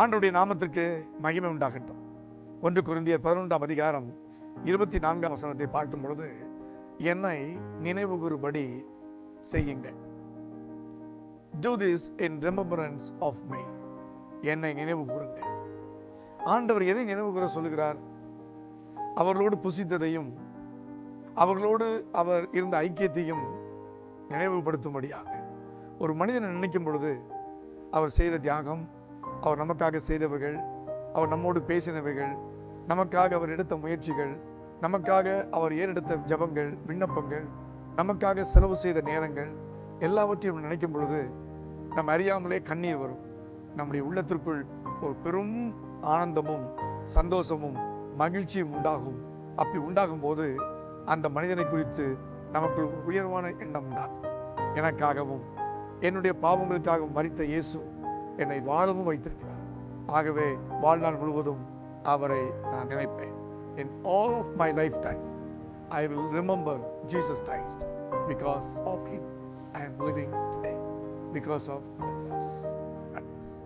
ஆண்டுடைய நாமத்திற்கு மகிமை உண்டாகட்டும். ஒன்று குருந்தியர் பதினொன்றாம் அதிகாரம் இருபத்தி நான்காம் வசனத்தை பார்க்கும் பொழுது என்னை நினைவு கூறுபடி செய்யுங்கள். Do this in remembrance of my என்னை நினைவு கூறுங்கள் ஆண்டவர் எதை நினைவு கூற சொல்லுகிறார்? அவர்களோடு புசித்ததையும் அவர்களோடு அவர் இருந்த ஐக்கியத்தையும் நினைவுபடுத்தும்படியாக. ஒரு மனிதனை நினைக்கும் பொழுது அவர் செய்த தியாகம் அவர் நமக்காக செய்தவைகள் அவர் நம்மோடு பேசினவைகள் நமக்காக அவர் எடுத்த முயற்சிகள் நமக்காக அவர் ஏறெடுத்த ஜபங்கள் விண்ணப்பங்கள் நமக்காக செலவு செய்த நேரங்கள் எல்லாவற்றையும் நினைக்கும் பொழுது நம்ம அறியாமலே கண்ணீர் வரும். நம்முடைய உள்ளத்திற்குள் ஒரு பெரும் ஆனந்தமும் சந்தோஷமும் மகிழ்ச்சியும் உண்டாகும். அப்படி உண்டாகும் போது அந்த மனிதனை குறித்து நமக்கு உயர்வான எண்ணம் உண்டாகும். எனக்காகவும் என்னுடைய பாவங்களுக்காகவும் மறித்த இயேசு என்னை வாழவும் வைத்திருக்கிறார். ஆகவே வாழ்நாள் முழுவதும் அவரை நான் நினைப்பேன். In all of my life time I will remember Jesus Christ because of him I am living today because of the.